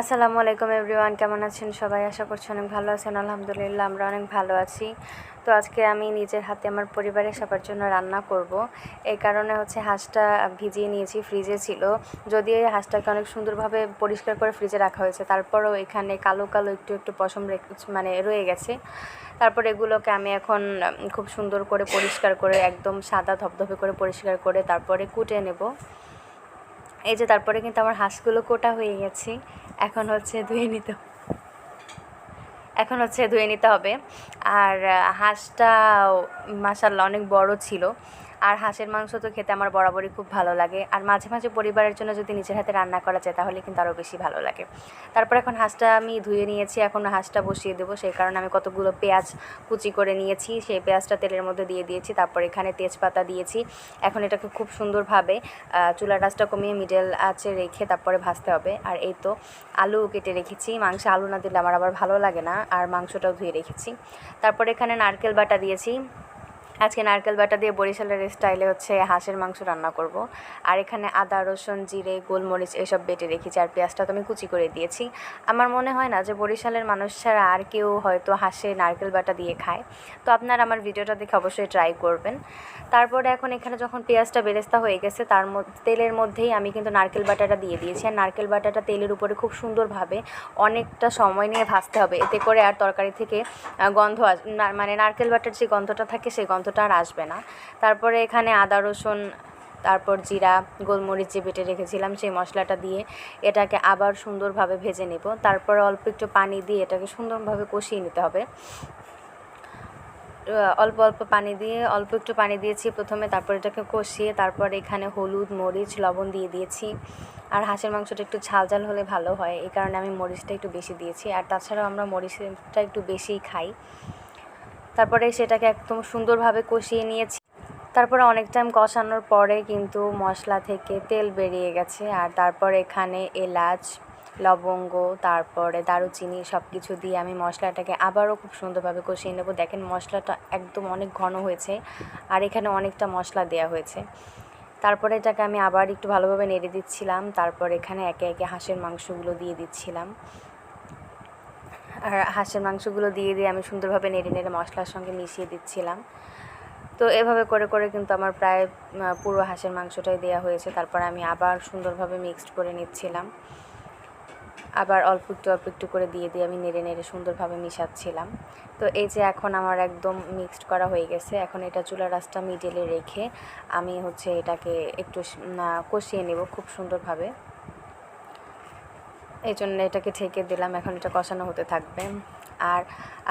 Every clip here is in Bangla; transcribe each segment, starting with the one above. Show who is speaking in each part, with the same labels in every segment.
Speaker 1: আসসালামু আলাইকুম এভরিওয়ান, কেমন আছেন সবাই? আশা করছি অনেক ভালো আছেন। আলহামদুলিল্লাহ, আমরা অনেক ভালো আছি। তো আজকে আমি নিজের হাতে আমার পরিবারের সবার জন্য রান্না করব। এই কারণে হচ্ছে হাঁসটা ভিজিয়ে নিয়েছি ফ্রিজে ছিল। যদি এই হাঁসটাকে অনেক সুন্দরভাবে পরিষ্কার করে ফ্রিজে রাখা হয়েছে। তারপরও এখানে কালো কালো একটু একটু পশম মানে রয়ে গেছে। তারপর এগুলোকে আমি এখন খুব সুন্দর করে পরিষ্কার করে, একদম সাদা ধপধপে করে পরিষ্কার করে তারপরে কুটে নেব। এই যে তারপরে কিন্তু আমার হাঁসগুলো কোটা হয়ে গেছে। এখন হচ্ছে ধুয়ে নিতে এখন হচ্ছে ধুয়ে নিতে হবে। আর হাঁসটা মাসাল্লাহ অনেক বড় ছিল। আর হাঁসের মাংস তো খেতে আমার বরাবরই খুব ভালো লাগে। আর মাঝে মাঝে পরিবারের জন্য যদি নিজের হাতে রান্না করা যায়, তাহলে কিন্তু আরও বেশি ভালো লাগে। তারপর এখন হাঁসটা আমি ধুয়ে নিয়েছি, এখন হাঁসটা বসিয়ে দেবো। সেই কারণে আমি কতগুলো পেঁয়াজ কুচি করে নিয়েছি, সেই পেঁয়াজটা তেলের মধ্যে দিয়ে দিয়েছি। তারপর এখানে তেজপাতা দিয়েছি। এখন এটাকে খুব সুন্দরভাবে চুলা রাসটা কমিয়ে মিডল আছে রেখে তারপরে ভাজতে হবে। আর এই তো আলু কেটে রেখেছি। মাংসে আলু না দিলে আমার আবার ভালো লাগে না। আর মাংসটাও ধুয়ে রেখেছি। তারপর এখানে নারকেল বাটা দিয়েছি। আজকে নারকেল বাটা দিয়ে বরিশালের স্টাইলে হচ্ছে হাঁসের মাংস রান্না করব। আর এখানে আদা, রসুন, জিরে, গোলমরিচ এসব বেটে রেখেছি আর পেঁয়াজটা তো আমি কুচি করে দিয়েছি। আমার মনে হয় না যে বরিশালের মানুষ ছাড়া আর কেউ হয়তো হাঁসে নারকেল বাটা দিয়ে খায়। তো আপনারা আমার ভিডিওটা দেখে অবশ্যই ট্রাই করবেন। তারপরে এখন এখানে যখন পেঁয়াজটা বেরেস্তা হয়ে গেছে, তার তেলের মধ্যেই আমি কিন্তু নারকেল বাটাটা দিয়ে দিয়েছি। আর নারকেল বাটাটা তেলের উপরে খুব সুন্দরভাবে অনেকটা সময় নিয়ে ভাজতে হবে। এতে করে আর তরকারি থেকে গন্ধ মানে নারকেল বাটার যে গন্ধটা থাকে, সেই গন্ধ গন্ধটা আর আসবে না। তারপরে এখানে আদা, রসুন, তারপর জিরা, গোলমরিচ যে বেটে রেখেছিলাম সেই মশলাটা দিয়ে এটাকে আবার সুন্দরভাবে ভেজে নেব। তারপর অল্প একটু পানি দিয়ে এটাকে সুন্দরভাবে কষিয়ে নিতে হবে। অল্প অল্প পানি দিয়ে, অল্প একটু পানি দিয়েছি প্রথমে, তারপর এটাকে কষিয়ে, তারপর এখানে হলুদ, মরিচ, লবণ দিয়ে দিয়েছি। আর হাঁসের মাংসটা একটু ঝাল ঝাল হলে ভালো হয়, এই কারণে আমি মরিচটা একটু বেশি দিয়েছি। আর তাছাড়াও আমরা মরিচটা একটু বেশিই খাই। তারপরে সেটাকে একদম সুন্দরভাবে কষিয়ে নিয়েছি। তারপরে অনেক টাইম কষানোর পরে কিন্তু মশলা থেকে তেল বেরিয়ে গেছে। আর তারপর এখানে এলাচ, লবঙ্গ, তারপরে দারুচিনি সব কিছু দিয়ে আমি মশলাটাকে আবারও খুব সুন্দরভাবে কষিয়ে নেব। দেখেন মশলাটা একদম অনেক ঘন হয়েছে আর এখানে অনেকটা মশলা দেওয়া হয়েছে। তারপরে এটাকে আমি আবার একটু ভালোভাবে নেড়ে দিচ্ছিলাম। তারপর এখানে একে একে হাঁসের মাংসগুলো দিয়ে দিচ্ছিলাম। আর হাঁসের মাংসগুলো দিয়ে দিয়ে আমি সুন্দরভাবে নেড়ে নেড়ে মশলার সঙ্গে মিশিয়ে দিচ্ছিলাম। তো এভাবে করে করে কিন্তু আমার প্রায় পুরো হাঁসের মাংসটাই দেওয়া হয়েছে। তারপর আমি আবার সুন্দরভাবে মিক্সড করে নিচ্ছিলাম। আবার অল্প একটু অল্প একটু করে দিয়ে দিয়ে আমি নেড়ে নেড়ে সুন্দরভাবে মিশাচ্ছিলাম। তো এই যে এখন আমার একদম মিক্সড করা হয়ে গেছে, এখন এটা চুলা রাসটা মিডেলে রেখে আমি হচ্ছে এটাকে একটু কষিয়ে নেব খুব সুন্দরভাবে। এই জন্য এটাকে ঠেকে দিলাম, এখন এটা কষানো হতে থাকবে। আর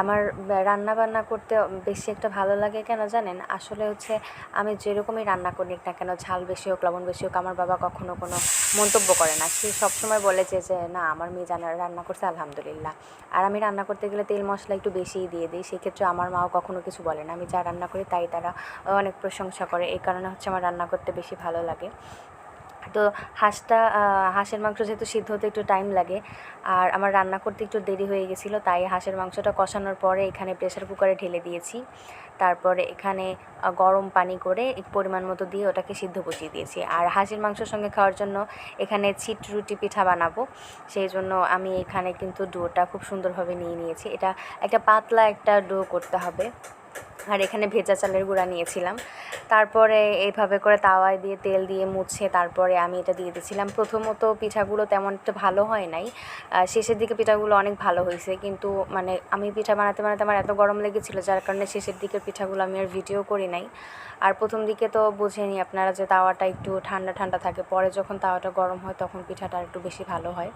Speaker 1: আমার রান্না বান্না করতে বেশি একটা ভালো লাগে কেন জানেন? আসলে হচ্ছে আমি যেরকমই রান্না করি না কেন, ঝাল বেশি হোক, লবণ বেশি হোক, আমার বাবা কখনো কোনো মন্তব্য করে না। সে সবসময় বলেছে যে না, আমার মেয়ে জানা রান্না করছে, আলহামদুলিল্লাহ। আর আমি রান্না করতে গেলে তেল মশলা একটু বেশিই দিয়ে দিই, সেক্ষেত্রে আমার মাও কখনো কিছু বলে না। আমি যা রান্না করি তাই তারা অনেক প্রশংসা করে। এই কারণে হচ্ছে আমার রান্না করতে বেশি ভালো লাগে। তো হাঁসটা হাঁসের মাংস যেহেতু সিদ্ধ হতে একটু টাইম লাগে, আর আমার রান্না করতে একটু দেরি হয়ে গেছিল, তাই হাঁসের মাংসটা কষানোর পরে এখানে প্রেশার কুকারে ঢেলে দিয়েছি। তারপরে এখানে গরম পানি করে পরিমাণ মতো দিয়ে ওটাকে সিদ্ধ বসিয়ে দিয়েছি। আর হাঁসের মাংসের সঙ্গে খাওয়ার জন্য এখানে ছিট রুটি পিঠা বানাবো, সেই জন্য আমি এখানে কিন্তু ডোটা খুব সুন্দরভাবে নিয়ে নিয়েছি। এটা একটা পাতলা একটা ডো করতে হবে। আর এখানে ভেজা চালের গুঁড়া নিয়েছিলাম। তারপরে এইভাবে করে তাওয়ায় দিয়ে তেল দিয়ে মুছে তারপরে আমি এটা দিয়ে দিয়েছিলাম। প্রথমত পিঠাগুলো তেমন একটা ভালো হয় নাই। শেষের দিকে পিঠাগুলো অনেক ভালো হয়েছে। কিন্তু মানে আমি পিঠা বানাতে বানাতে আমার এত গরম লেগেছিলো, যার কারণে শেষের দিকের পিঠাগুলো আমি আর ভিডিও করি নাই। আর প্রথম দিকে তো বুঝেনি আপনারা যে তাওয়াটা একটু ঠান্ডা ঠান্ডা থাকে, পরে যখন তাওয়াটা গরম হয় তখন পিঠাটা একটু বেশি ভালো হয়।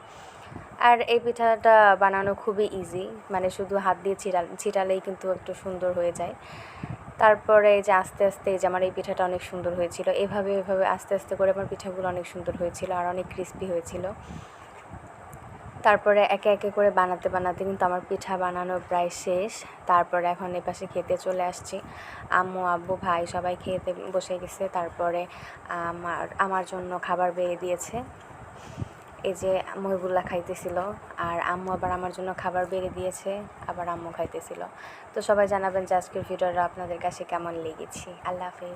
Speaker 1: আর এই পিঠাটা বানানো খুবই ইজি মানে শুধু হাত দিয়ে ছিটাল ছিটালেই কিন্তু একটু সুন্দর হয়ে যায়। তারপরে যে আস্তে আস্তে যে আমার এই পিঠাটা অনেক সুন্দর হয়েছিল, এভাবে এভাবে আস্তে আস্তে করে আমার পিঠাগুলো অনেক সুন্দর হয়েছিল আর অনেক ক্রিস্পি হয়েছিল। তারপরে একে একে করে বানাতে বানাতে কিন্তু আমার পিঠা বানানো প্রায় শেষ, তারপরে এখন এপাশে খেতে চলে আসছি। আম্মু, আব্বু, ভাই সবাই খেতে বসে গেছে, তারপরে আমার আমার জন্য খাবার বেড়ে দিয়েছে। এই যে মহিবুল্লাহ খাইতেছিল আর আম্মু আবার আমার জন্য খাবার বেড়ে দিয়েছে, আবার আম্মু খাইতেছিল। তো সবাই জানাবেন যে আজকের ভিডিওটা আপনাদের কাছে কেমন লেগেছি। আল্লাহ হাফিজ।